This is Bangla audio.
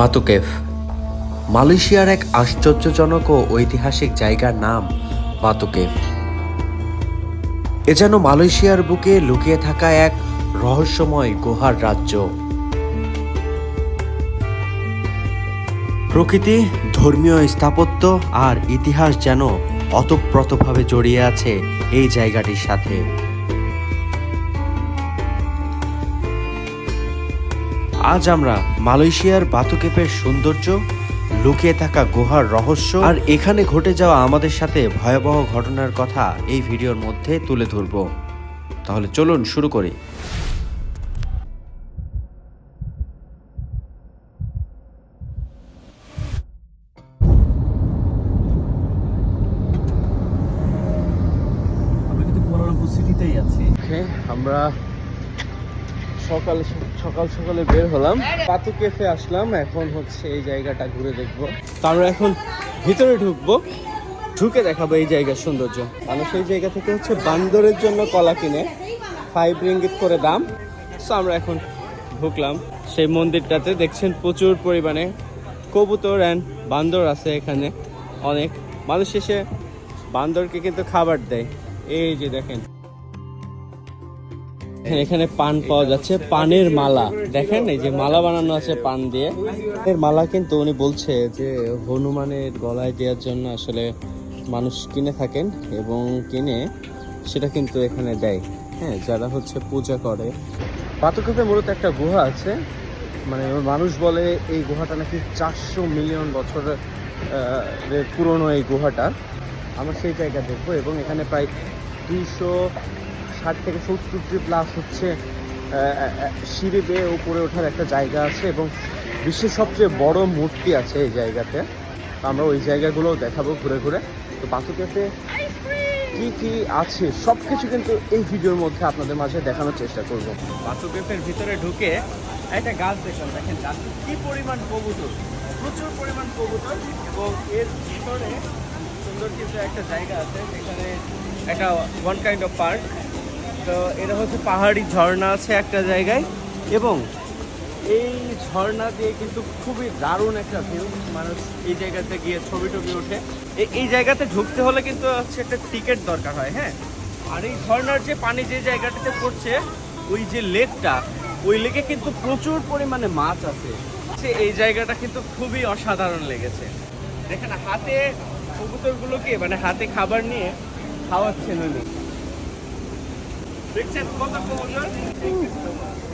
বাতুকেফ। মালয়েশিয়ার এক আশ্চর্যজনক ও ঐতিহাসিক জায়গার নাম বাতুকেফ। এ যেন মালয়েশিয়ার বুকে লুকিয়ে থাকা এক রহস্যময় গুহার রাজ্য। প্রকৃতি, ধর্মীয় স্থাপত্য আর ইতিহাস যেন অতপ্রতভাবে জড়িয়ে আছে এই জায়গাটির সাথে। আজ আমরা মালয়েশিয়ার বাতুকেপের সৌন্দর্য, লুকিয়ে থাকা গুহার রহস্য আর এখানে ঘটে যাওয়া আমাদের সাথে ভয়াবহ ঘটনার কথা এই ভিডিওর মধ্যে তুলে ধরব। তাহলে চলুন শুরু করি। আমরা সকাল সকাল সকালে বের হলাম। পাতু কেফে আসলাম, এখন হচ্ছে এই জায়গাটা ঘুরে দেখব। তো আমরা এখন ভিতরে ঢুকবো, ঢুকে দেখাবো এই জায়গার সৌন্দর্য। মানুষ এই জায়গা থেকে হচ্ছে বান্দরের জন্য কলা কিনে ফাইভ রিঙ্গিত করে দাম। সো আমরা এখন ঢুকলাম। সেই মন্দিরটাতে দেখছেন প্রচুর পরিমাণে কবুতর অ্যান্ড বান্দর আছে এখানে অনেক। মানুষ এসে বান্দরকে কিন্তু খাবার দেয়। এই যে দেখেন। এখানে পান পাওয়া যাচ্ছে। পানের মালা। দেখেন, এই যে মালা বানানো আছে পান দিয়ে। এর মালা কিন্তু উনি বলছে যে, হনুমানের গলায় দেওয়ার জন্য আসলে মানুষ কিনে থাকেন এবং কিনে সেটা কিন্তু এখানে দেয়। হ্যাঁ যারা হচ্ছে পূজা করে। পাতকুপে মূলত একটা গুহা আছে। মানে মানুষ বলে এই গুহাটা নাকি চারশো মিলিয়ন বছরের পুরনো এই গুহাটা। আমরা সেই জায়গা দেখব এবং এখানে প্রায় দুইশো ষাট থেকে সত্তরটি প্লাস হচ্ছে সিঁড়ি বেয়ে উপরে ওঠার একটা জায়গা আছে এবং বিশ্বের সবচেয়ে বড় মূর্তি আছে এই জায়গাতে। আমরা ওই জায়গাগুলোও দেখাবো ঘুরে ঘুরে। তো বাতুকেতে কি কি আছে সব কিছু কিন্তু এই ভিডিওর মধ্যে আপনাদের মাঝে দেখানোর চেষ্টা করব। বাতুকেপের ভিতরে ঢুকে একটা গাছ দেখলাম, দেখেন গাছে। কি পরিমাণ কবুতর, প্রচুর পরিমাণ কবুতর এবং এর ভিতরে সুন্দর কিন্তু একটা জায়গা আছে যেখানে একটা ওয়ান কাইন্ড অফ পার্ক তো এটা হচ্ছে পাহাড়ি ঝর্ণা আছে একটা জায়গায়। এবং এই ঝর্ণা দিয়ে কিন্তু খুবই দারুণ একটা ভিউ মানুষ এই জায়গাতে গিয়ে ছবি টবি ওঠে। এই জায়গাতে ঢুকতে হলে কিন্তু হচ্ছে একটা টিকিট দরকার হয় হ্যাঁ? আর এই ঝর্ণার যে পানি যে জায়গাটাতে পড়ছে, ওই যে লেকটা, ওই লেকে কিন্তু প্রচুর পরিমাণে মাছ আছে। এই জায়গাটা কিন্তু খুবই অসাধারণ লেগেছে। দেখেন, হাতে কবুতরগুলোকে মানে হাতে খাবার নিয়ে খাওয়াচ্ছেন উনি Richard, komm doch mal.